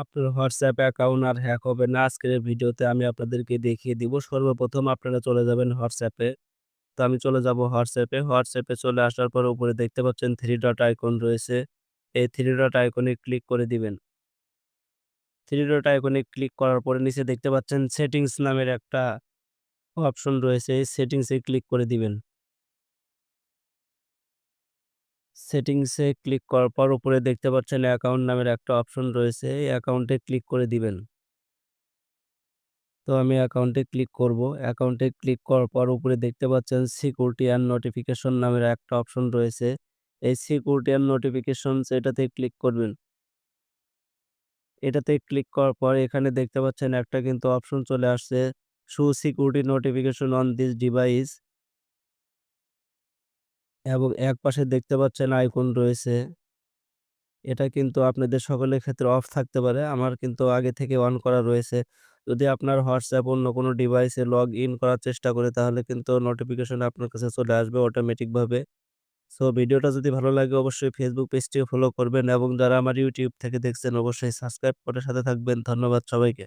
আপনার WhatsApp account আর hack হবে না। আজকের ভিডিওতে আমি আপনাদেরকে দেখিয়ে দিব, সর্বপ্রথম আপনারা চলে যাবেন হোয়াটসঅ্যাপে তো আমি চলে যাব হোয়াটসঅ্যাপে হোয়াটসঅ্যাপে চলে আসার পর উপরে দেখতে পাচ্ছেন থ্রি ডট আইকন রয়েছে। এই থ্রি ডট আইকনে ক্লিক করে দিবেন। থ্রি ডট আইকনে ক্লিক করার পরে নিচে দেখতে পাচ্ছেন সেটিংস নামের একটা অপশন রয়েছে। এই সেটিংসে ক্লিক করে দিবেন। সেটিংসে ক্লিক করার পর উপরে দেখতে পাচ্ছেন অ্যাকাউন্ট নামের একটা অপশন রয়েছে। এই অ্যাকাউন্টে ক্লিক করে দিবেন। তো আমি অ্যাকাউন্টে ক্লিক করব। অ্যাকাউন্টে ক্লিক করার পর উপরে দেখতে পাচ্ছেন সিকিউরিটি অ্যান্ড নোটিফিকেশন নামের একটা অপশন রয়েছে। এই সিকিউরিটি অ্যান্ড নোটিফিকেশন এটাতে ক্লিক করবেন। এটাতে ক্লিক করার পর এখানে দেখতে পাচ্ছেন একটা কিন্তু অপশন চলে আসছে। Show security notification on this device এবং এক পাশে দেখতে পাচ্ছেন আইকন রয়েছে। এটা কিন্তু আপনাদের সকলের ক্ষেত্রে অফ থাকতে পারে। আমার কিন্তু আগে থেকে অন করা রয়েছে। যদি আপনার হোয়াটসঅ্যাপ অন্য কোনো ডিভাইসে লগ ইন করার চেষ্টা করে, তাহলে কিন্তু নোটিফিকেশন আপনার কাছে চলে আসবে অটোমেটিকভাবে সো ভিডিওটা যদি ভালো লাগে, অবশ্যই ফেসবুক পেজটিও ফলো করবেন এবং যারা আমার ইউটিউব থেকে দেখছেন, অবশ্যই সাবস্ক্রাইব করে সাথে থাকবেন। ধন্যবাদ সবাইকে।